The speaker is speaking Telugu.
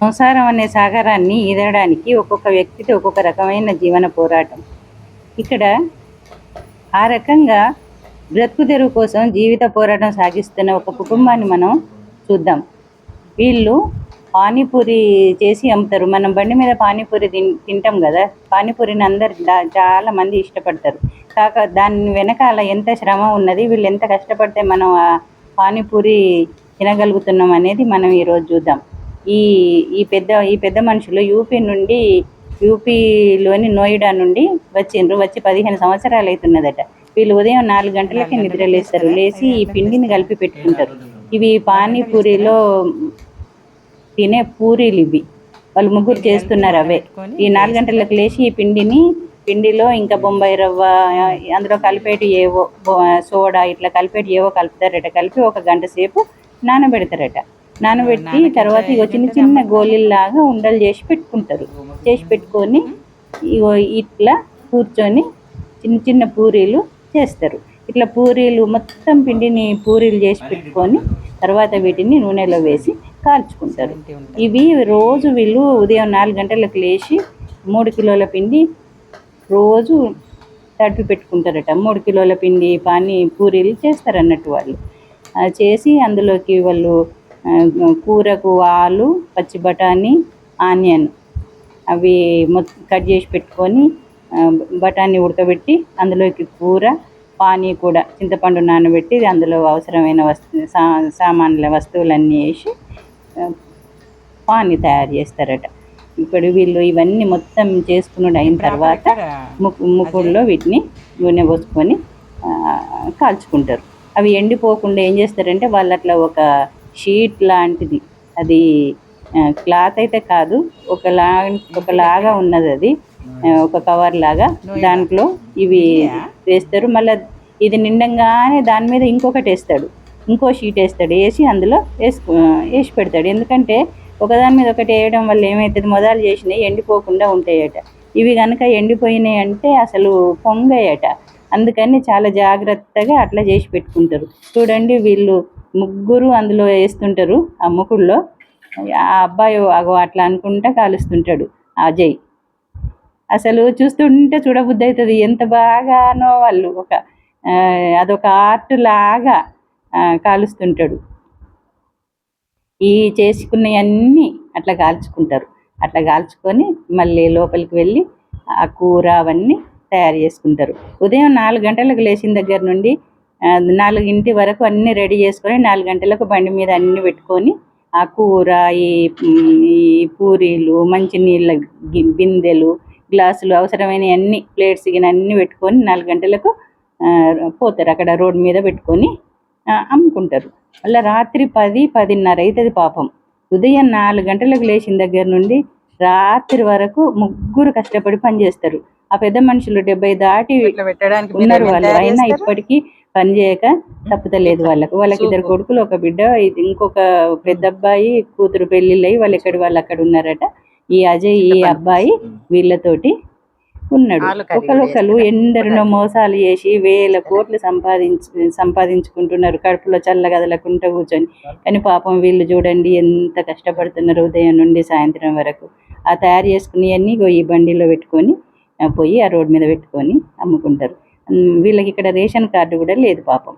సంసారం అనే సాగరాన్ని ఈదడానికి ఒక్కొక్క వ్యక్తికి ఒక్కొక్క రకమైన జీవన పోరాటం. ఇక్కడ ఆ రకంగా బ్రతుకు తెరువు కోసం జీవిత పోరాటం సాగిస్తున్న ఒక కుటుంబాన్ని మనం చూద్దాం. వీళ్ళు పానీపూరి చేసి అమ్ముతారు. మనం బండి మీద పానీపూరి తిన్ తింటాం కదా. పానీపూరిని అందరు చాలా మంది ఇష్టపడతారు. కాక దాని వెనకాల ఎంత శ్రమ ఉన్నది వీళ్ళు ఎంత కష్టపడితే మనం ఆ పానీపూరి తినగలుగుతున్నాం అనేది మనం ఈరోజు చూద్దాం. ఈ ఈ పెద్ద ఈ పెద్ద మనుషులు యూపీ నుండి యూపీలోని నోయిడా నుండి వచ్చిండ్రు. వచ్చి పదిహేను సంవత్సరాలు అవుతున్నదట వీళ్ళు ఉదయం నాలుగు గంటలకి నిద్ర లేస్తారు. లేచి ఈ పిండిని కలిపి పెట్టుకుంటారు. ఇవి పానీపూరిలో తినే పూరీలు ఇవి. వాళ్ళు ముగ్గురు చేస్తున్నారు అవే. ఈ నాలుగు గంటలకు లేచి ఈ పిండిని పిండిలో ఇంకా బొంబాయి రవ్వ అందులో కలిపేటి ఏవో సోడా ఇట్లా కలిపేటి ఏవో కలుపుతారట. కలిపి ఒక గంట సేపు నానబెడతారట. నానబెట్టి తర్వాత ఇగో చిన్న చిన్న గోళీల్లాగా ఉండలు చేసి పెట్టుకుంటారు. చేసి పెట్టుకొని ఇగో ఇట్లా కూర్చొని చిన్న చిన్న పూరీలు చేస్తారు. ఇట్లా పూరీలు మొత్తం పిండిని పూరీలు చేసి పెట్టుకొని తర్వాత వీటిని నూనెలో వేసి కాల్చుకుంటారు. ఇవి రోజు వీళ్ళు ఉదయం నాలుగు గంటలకు లేచి మూడు కిలోల పిండి రోజు తడిపి పెట్టుకుంటారట. మూడు కిలోల పిండి పానీ పూరీలు చేస్తారు అన్నట్టు వాళ్ళు చేసి అందులోకి వాళ్ళు కూరకు ఆలు పచ్చి బఠానీ ఆనియన్. అవి మొత్తం కట్ చేసి పెట్టుకొని బఠానీ ఉడకబెట్టి అందులోకి కూర పానీ కూడా చింతపండు నానబెట్టి అందులో అవసరమైన వస్తు సా సామాన్ల వస్తువులన్నీ వేసి పానీ తయారు చేస్తారట. ఇప్పుడు వీళ్ళు ఇవన్నీ మొత్తం చేసుకున్నాడు అయిన తర్వాత ముక్కు ముక్కుల్లో వీటిని నూనె పోసుకొని కాల్చుకుంటారు. అవి ఎండిపోకుండా ఏం చేస్తారంటే వాళ్ళు అట్లా ఒక షీట్ లాంటిది. అది క్లాత్ అయితే కాదు ఒకలా ఒకలాగా ఉన్నది అది. ఒక కవర్ లాగా. దాంట్లో ఇవి వేస్తారు. మళ్ళీ ఇది నిండంగానే దాని మీద ఇంకొకటి వేస్తాడు. ఇంకో షీట్ వేస్తాడు. వేసి అందులో వేసుకు వేసి పెడతాడు. ఎందుకంటే ఒకదాని మీద ఒకటి వేయడం వల్ల ఏమవుతుంది మొదలు చేసినాయి ఎండిపోకుండా ఉంటాయట. ఇవి కనుక ఎండిపోయినాయి అంటే అసలు పొంగాయట. అందుకని చాలా జాగ్రత్తగా అట్లా చేసి పెట్టుకుంటారు. చూడండి వీళ్ళు ముగ్గురు అందులో వేస్తుంటారు ఆ ముకుడులో ఆ అబ్బాయి అగో అట్లా అనుకుంటా కాలుస్తుంటాడు. అజయ్ అసలు చూస్తుంటే చూడబుద్ధి అవుతుంది. ఎంత బాగానో వాళ్ళు ఒక అదొక ఆర్ట్ లాగా కాలుస్తుంటాడు. ఈ చేసుకున్నవన్నీ అట్లా కాల్చుకుంటారు. అట్లా కాల్చుకొని మళ్ళీ లోపలికి వెళ్ళి ఆ కూర అవన్నీ తయారు చేసుకుంటారు. ఉదయం నాలుగు గంటలకు లేచిన దగ్గర నుండి నాలుగింటి వరకు అన్నీ రెడీ చేసుకొని నాలుగు గంటలకు బండి మీద అన్నీ పెట్టుకొని ఆ కూర ఈ ఈ పూరీలు మంచినీళ్ళ బిందెలు గ్లాసులు అవసరమైన అన్ని ప్లేట్స్ గిన అన్నీ పెట్టుకొని నాలుగు గంటలకు పోతారు. అక్కడ రోడ్డు మీద పెట్టుకొని అమ్ముకుంటారు. మళ్ళీ రాత్రి పది పదిన్నర అవుతుంది పాపం. ఉదయం నాలుగు గంటలకు లేచిన దగ్గర నుండి రాత్రి వరకు ముగ్గురు కష్టపడి పనిచేస్తారు ఆ పెద్ద మనుషులు డెబ్బై దాటి ఉన్నారు వాళ్ళు. అయినా? ఇప్పటికీ పని చేయక తప్పుతలేదు వాళ్ళకు. వాళ్ళకి ఇద్దరు కొడుకులు ఒక బిడ్డ ఇది ఇంకొక పెద్ద అబ్బాయి కూతురు పెళ్ళిళ్ళయి వాళ్ళు ఎక్కడి వాళ్ళు అక్కడ ఉన్నారట. ఈ అజయ్ ఈ అబ్బాయి వీళ్ళతోటి ఉన్నాడు. ఒకరొకరు ఎందరినో మోసాలు చేసి వేల కోట్లు సంపాదించు సంపాదించుకుంటున్నారు. కడుపులో చల్లగదలకుంటూ కూర్చొని. కానీ పాపం వీళ్ళు చూడండి ఎంత కష్టపడుతున్నారు ఉదయం నుండి సాయంత్రం వరకు. ఆ తయారు చేసుకునేవన్నీ ఇగో ఈ బండిలో పెట్టుకొని పోయి ఆ రోడ్ మీద పెట్టుకొని అమ్ముకుంటారు. వీళ్ళకి ఇక్కడ రేషన్ కార్డు కూడా లేదు పాపం.